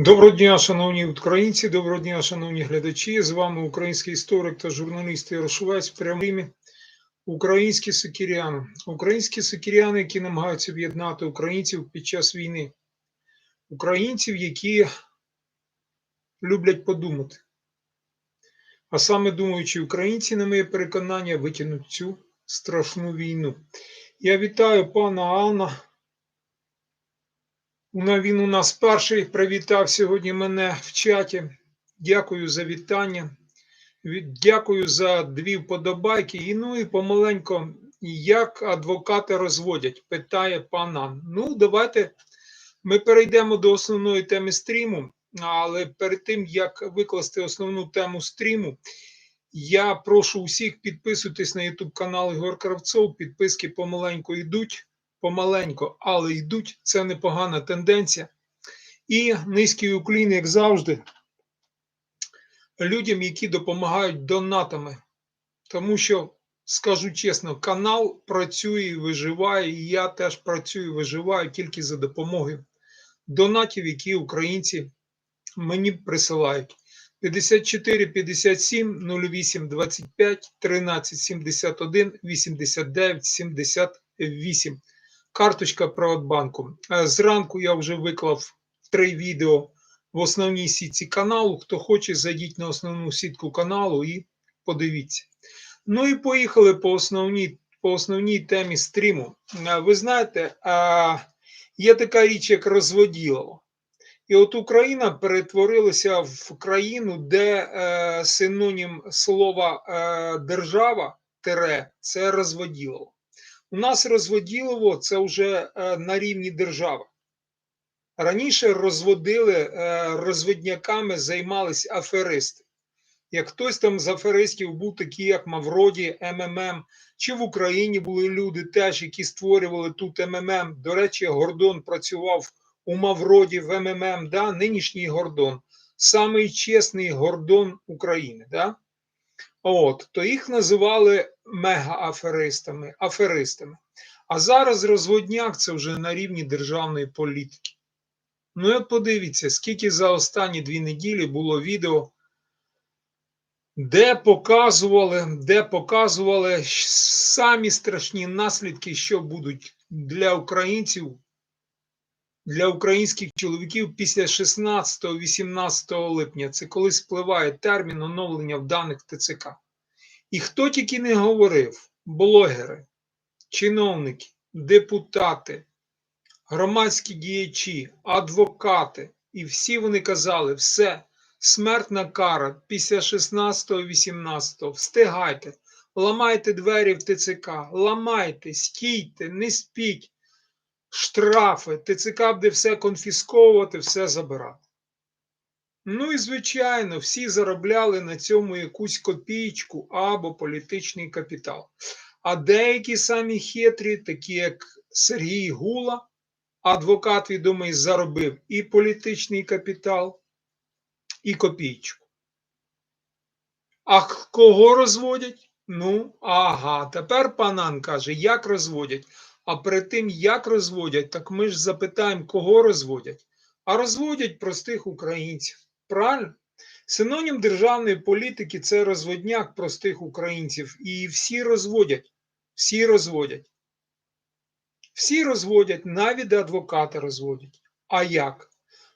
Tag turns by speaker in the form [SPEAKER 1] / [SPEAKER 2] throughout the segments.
[SPEAKER 1] Доброго дня, шановні українці, доброго дня, шановні глядачі. З вами український історик та журналіст Ярошовець в прямі українські сокіряни. Українські сокіряни, які намагаються об'єднати українців під час війни, українців, які люблять подумати. А саме думаючи українці, на моє переконання, витягнуть цю страшну війну. Я вітаю пана Анна. Він у нас перший привітав сьогодні мене в чаті. Дякую за вітання. Дякую за дві вподобайки. І ну і помаленько, як адвокати розводять, питає пан Ан. Ну, давайте ми перейдемо до основної теми стріму. Але перед тим як викласти основну тему стріму, я прошу усіх підписуйтесь на YouTube канал Ігор Кравцов. Підписки помаленьку йдуть помаленько, але йдуть. Це непогана тенденція. І низький уклін, як завжди, людям, які допомагають донатами. Тому що, скажу чесно, канал працює і виживає, і я теж працюю і виживаю тільки за допомогою донатів, які українці мені присилають. 54 57 08 25 13 71 89 78 карточка Приватбанку. Е, Зранку я вже виклав три відео в основній сітці каналу. Хто хоче, зайдіть на основну сітку каналу і подивіться. Ну і поїхали по основній, по основній темі стріму. Е, Ви знаєте, е, є така річ, як розводілово. І от Україна перетворилася в країну, де синонім слова держава це розводілово. У нас розводілово це вже е, на рівні держави. Раніше розводили е, розводняками, займались аферисти. Як хтось там з аферистів був такий, як Мавроді, МММ, чи в Україні були люди теж, які створювали тут МММ. До речі, Гордон працював у Мавроді в МММ, да? нинішній Гордон, самий чесний Гордон України. Да? От, то їх називали мега-аферистами, аферистами. А зараз розводняк це вже на рівні державної політики. Ну, і подивіться, скільки за останні дві неділі було відео, де показували, де показували самі страшні наслідки, що будуть для українців, для українських чоловіків після 16-18 липня. Це коли спливає термін оновлення в даних ТЦК. І хто тільки не говорив: блогери, чиновники, депутати, громадські діячі, адвокати, і всі вони казали, все, смертна кара після 16-18, встигайте, ламайте двері в ТЦК, ламайте, стійте, не спіть, штрафи, ТЦК буде все конфісковувати, все забирати. Ну і звичайно, всі заробляли на цьому якусь копійку або політичний капітал. А деякі самі хитрі, такі як Сергій Гула, адвокат відомий, заробив і політичний капітал, і копійку. А кого розводять? Ну, ага, тепер панан каже, як розводять. А перед тим, як розводять, так ми ж запитаємо, кого розводять. А розводять простих українців. Правильно? Синонім державної політики це розводняк простих українців. І всі розводять. Всі розводять. Всі розводять, навіть адвокати розводять. А як?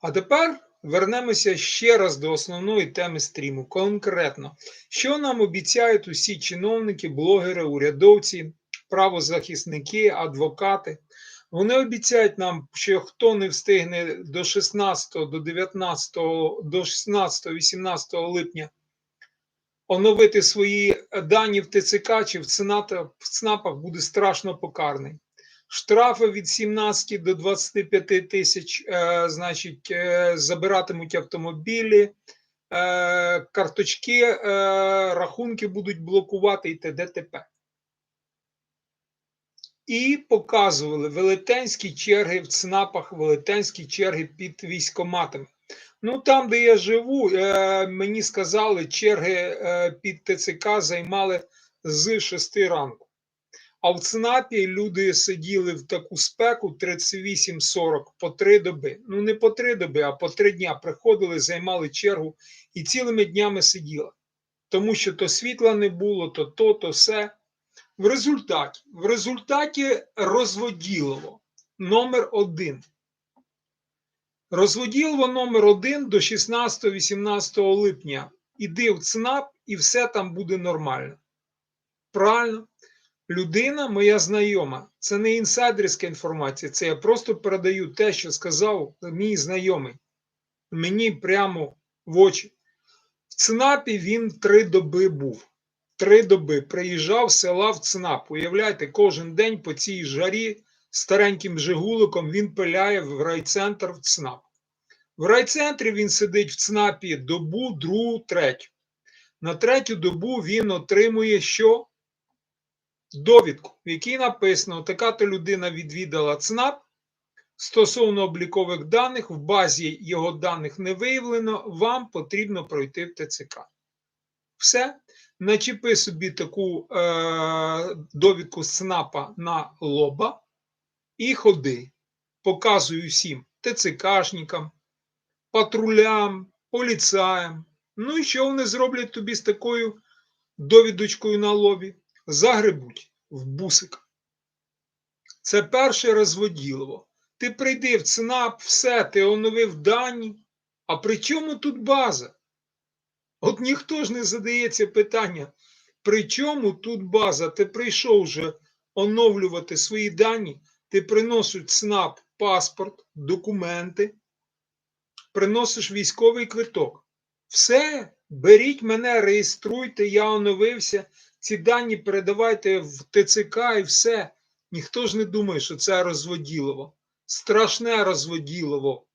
[SPEAKER 1] А тепер вернемося ще раз до основної теми стріму. Конкретно, що нам обіцяють усі чиновники, блогери, урядовці, правозахисники, адвокати. Вони обіцяють нам, що хто не встигне до 16, до 19, до 16-18 липня оновити свої дані в ТЦК чи в ЦНАПах, буде страшно покарний. Штрафи від 17 до 25 тисяч, е, значить, е, забиратимуть автомобілі, е, карточки, рахунки будуть блокувати і т.д. т.п. І показували велетенські черги в ЦНАПах, велетенські черги під військоматами. Ну, там, де я живу, е, мені сказали, черги е, під ТЦК займали з 6 ранку. А в ЦНАПі люди сиділи в таку спеку 38-40 по три доби. Ну не по три доби, а по три дня приходили, займали чергу і цілими днями сиділи. Тому що то світла не було, то то, то все. В результаті, в результаті розводілово номер один. Розводілово номер один до 16-18 липня. Іди в ЦНАП і все там буде нормально. Правильно? Людина, моя знайома, це не інсайдерська інформація, це я просто передаю те, що сказав мій знайомий. Мені прямо в очі. В ЦНАПі він три доби був. Три доби приїжджав з села в ЦНАП. Уявляєте, кожен день по цій жарі стареньким жигуликом він пиляє в райцентр в ЦНАП. В райцентрі він сидить в ЦНАПі добу, другу, третю. На третю добу він отримує що? Довідку, в якій написано, така-то людина відвідала ЦНАП. Стосовно облікових даних, в базі його даних не виявлено, вам потрібно пройти в ТЦК. Все. Начепи собі таку е, довідку з ЦНАПа на лоба і ходи. Показую всім ТЦКшникам, патрулям, поліцаям. Ну і що вони зроблять тобі з такою довідочкою на лобі? Загребуть в бусик. Це перше розводілово. Ти прийди в ЦНАП, все, ти оновив дані. А при чому тут база? От ніхто ж не задається питання, при чому тут база? Ти прийшов вже оновлювати свої дані, ти приносиш ЦНАП паспорт, документи, приносиш військовий квиток. Все, беріть мене, реєструйте, я оновився, ці дані передавайте в ТЦК і все. Ніхто ж не думає, що це розводілово. Страшне розводілово.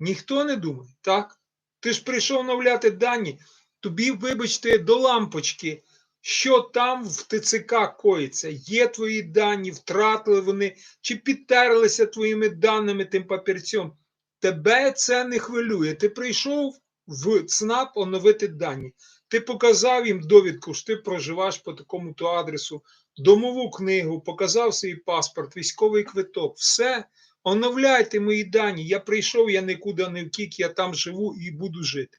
[SPEAKER 1] Ніхто не думає, так? Ти ж прийшов оновляти дані, тобі, вибачте, до лампочки, що там в ТЦК коїться. Є твої дані, втратили вони, чи підтерлися твоїми даними тим папірцем. Тебе це не хвилює. Ти прийшов в ЦНАП оновити дані. Ти показав їм довідку, що ти проживаєш по такому то адресу, домову книгу, показав свій паспорт, військовий квиток. Все, оновляйте мої дані. Я прийшов, я нікуди не втік, я там живу і буду жити.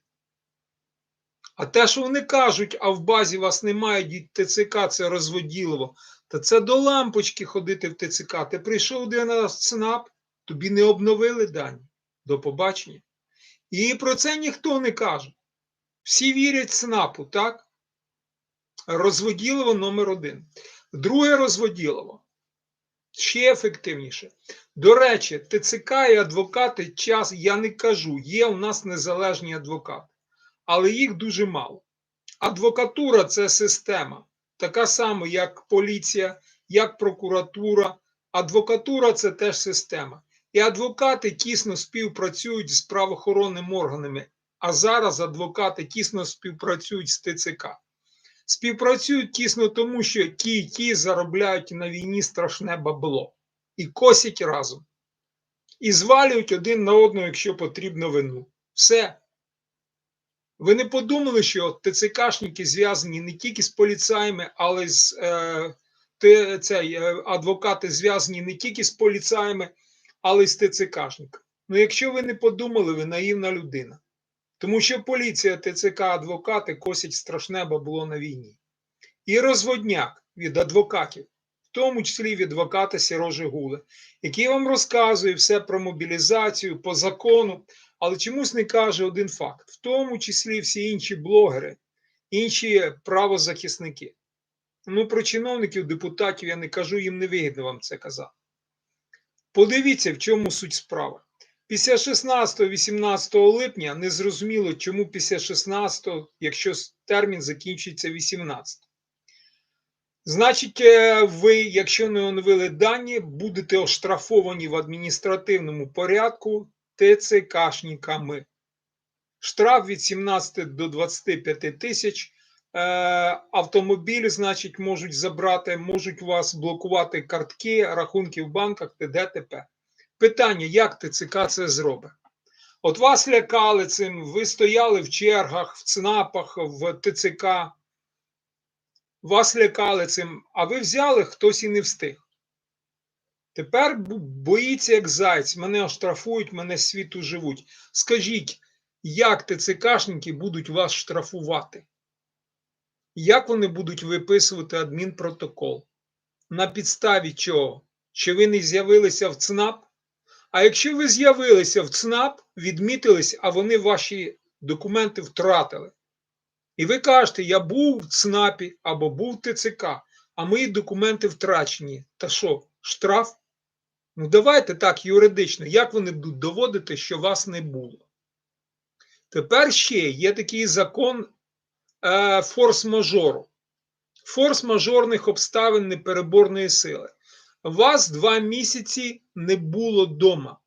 [SPEAKER 1] А те, що вони кажуть, а в базі вас немає, ТЦК, це розводілово. Та це до лампочки ходити в ТЦК. Ти прийшов один раз ЦНАП, тобі не обновили дані. До побачення. І про це ніхто не каже. Всі вірять ЦНАПу, так? Розводілово номер один. Друге розводілово. Ще ефективніше. До речі, ТЦК і адвокати час, я не кажу, є у нас незалежні адвокати, але їх дуже мало. Адвокатура це система, така сама, як поліція, як прокуратура. Адвокатура це теж система. І адвокати тісно співпрацюють з правоохоронними органами, а зараз адвокати тісно співпрацюють з ТЦК. Співпрацюють тісно тому, що ті і ті заробляють на війні страшне бабло і косять разом. І звалюють один на одного, якщо потрібно вину. Все. Ви не подумали, що ТЦКшники зв'язані не тільки з поліцаями, але з е, цей, е, адвокати зв'язані не тільки з поліцаями, але й з ТЦКшниками. Ну, якщо ви не подумали, ви наївна людина. Тому що поліція, ТЦК, адвокати косять страшне бабло на війні. І розводняк від адвокатів, в тому числі від адвоката Сірожи Гули, який вам розказує все про мобілізацію по закону, але чомусь не каже один факт, в тому числі всі інші блогери, інші правозахисники. Ну, про чиновників, депутатів я не кажу, їм не вигідно вам це казати. Подивіться, в чому суть справи. Після 16-18 липня не зрозуміло, чому після 16, якщо термін закінчується 18. Значить, е, ви, якщо не оновили дані, будете оштрафовані в адміністративному порядку ТЦКшниками. Штраф від 17 до 25 тисяч. Е, автомобіль, значить, можуть забрати, можуть у вас блокувати картки, рахунки в банках, т.д. т.п. Питання, як ТЦК це зробить? От вас лякали цим, ви стояли в чергах, в ЦНАПах, в ТЦК. вас лякали цим, а ви взяли, хтось і не встиг. Тепер боїться як зайць, мене оштрафують, мене світу живуть. Скажіть, як ТЦКшники будуть вас штрафувати? Як вони будуть виписувати адмінпротокол? На підставі чого? Що ви не з'явилися в ЦНАП? А якщо ви з'явилися в ЦНАП, відмітились, а вони ваші документи втратили. І ви кажете, я був в ЦНАПі або був в ТЦК, а мої документи втрачені. Та що, штраф? Ну давайте так юридично, як вони будуть доводити, що вас не було? Тепер ще є такий закон е, форс-мажору, форс-мажорних обставин непереборної сили. Вас два місяці не було вдома.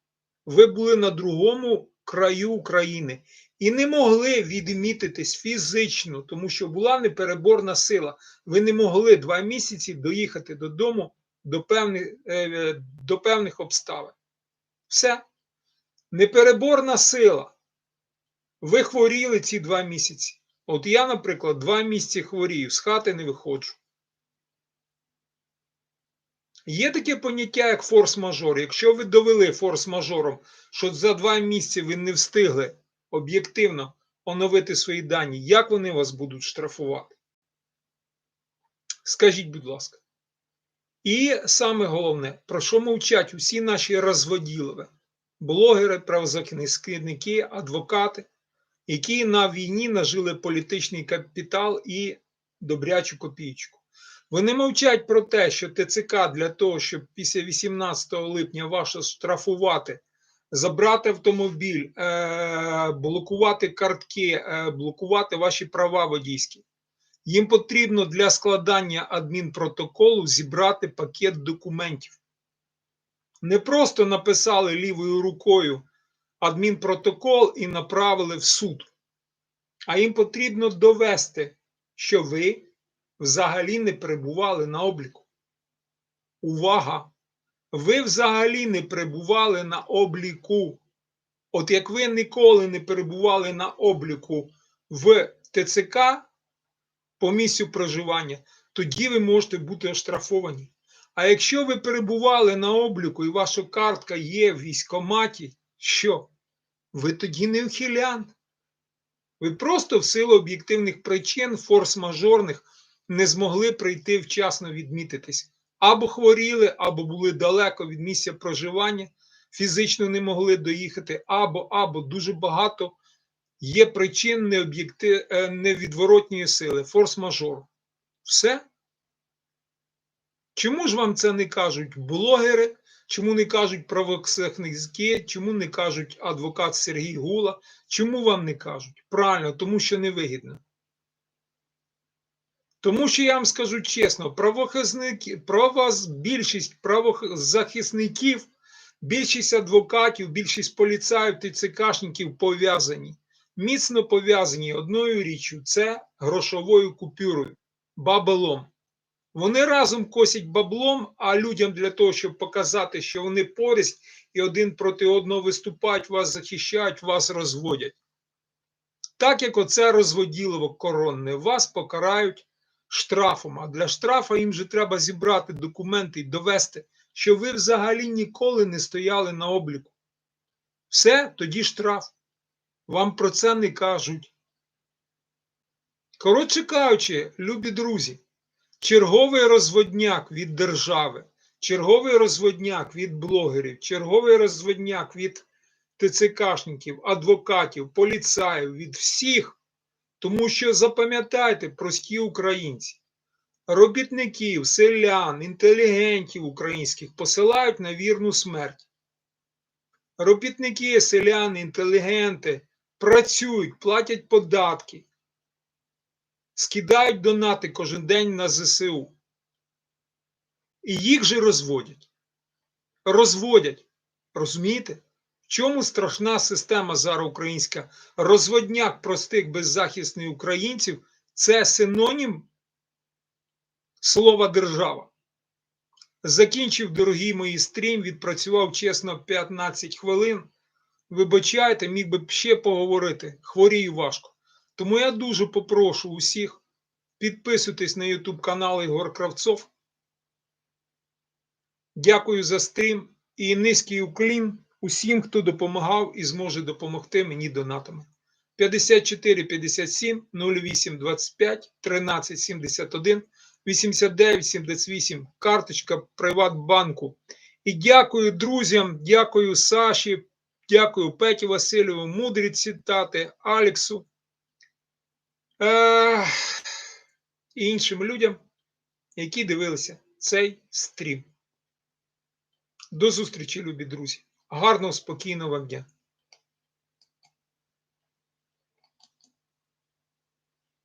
[SPEAKER 1] Ви були на другому краю України і не могли відмітитись фізично, тому що була непереборна сила. Ви не могли два місяці доїхати додому до певних, е, до певних обставин. Все. Непереборна сила. Ви хворіли ці два місяці. От я, наприклад, два місяці хворію, з хати не виходжу. Є таке поняття, як форс-мажор. Якщо ви довели форс-мажором, що за два місяці ви не встигли об'єктивно оновити свої дані, як вони вас будуть штрафувати? Скажіть, будь ласка. І саме головне, про що мовчать усі наші розводілове, блогери, правозахисники, адвокати, які на війні нажили політичний капітал і добрячу копійку. Вони мовчать про те, що ТЦК для того, щоб після 18 липня вас штрафувати, забрати автомобіль, е- блокувати картки, е- блокувати ваші права водійські. Їм потрібно для складання адмінпротоколу зібрати пакет документів. Не просто написали лівою рукою адмінпротокол і направили в суд, а їм потрібно довести, що ви взагалі не перебували на обліку. Увага! Ви взагалі не перебували на обліку. От як ви ніколи не перебували на обліку в ТЦК по місцю проживання, тоді ви можете бути оштрафовані. А якщо ви перебували на обліку і ваша картка є в військкоматі, що? Ви тоді не ухилянт. Ви просто в силу об'єктивних причин, форс-мажорних, не змогли прийти вчасно відмітитись. Або хворіли, або були далеко від місця проживання, фізично не могли доїхати, або, або дуже багато є причин необ'єкти... е, невідворотньої сили, форс-мажору. Все. Чому ж вам це не кажуть блогери? Чому не кажуть правозахисники? Чому не кажуть адвокат Сергій Гула? Чому вам не кажуть? Правильно, тому що невигідно. Тому що я вам скажу чесно, правозахисники, правоз, більшість правозахисників, більшість адвокатів, більшість поліцаїв, ТЦКшників пов'язані, міцно пов'язані одною річчю це грошовою купюрою, бабелом. Вони разом косять баблом, а людям для того, щоб показати, що вони порість і один проти одного виступають, вас захищають, вас розводять. Так як оце розводілово коронне, вас покарають штрафом. А для штрафа їм же треба зібрати документи і довести, що ви взагалі ніколи не стояли на обліку. Все, тоді штраф. Вам про це не кажуть. Коротше кажучи, любі друзі, черговий розводняк від держави, черговий розводняк від блогерів, черговий розводняк від ТЦКшників, адвокатів, поліцаїв, від всіх. Тому що запам'ятайте, прості українці, робітників, селян, інтелігентів українських посилають на вірну смерть. Робітники, селяни, інтелігенти працюють, платять податки, скидають донати кожен день на ЗСУ. І їх же розводять. Розводять. Розумієте? Чому страшна система зараз українська? Розводняк простих беззахисних українців це синонім слова держава. Закінчив, дорогі мої стрім, відпрацював чесно 15 хвилин. Вибачайте, міг би ще поговорити. Хворію важко. Тому я дуже попрошу усіх Підписуйтесь на YouTube канал Ігор Кравцов. Дякую за стрім і низький уклін усім, хто допомагав і зможе допомогти мені донатами. 54 57 08 25 13 71 89 78 карточка Приватбанку. І дякую друзям, дякую Саші, дякую Петі Васильову, мудрі цитати, Алексу е- і іншим людям, які дивилися цей стрім. До зустрічі, любі друзі. Гарного, спокійного вам дня.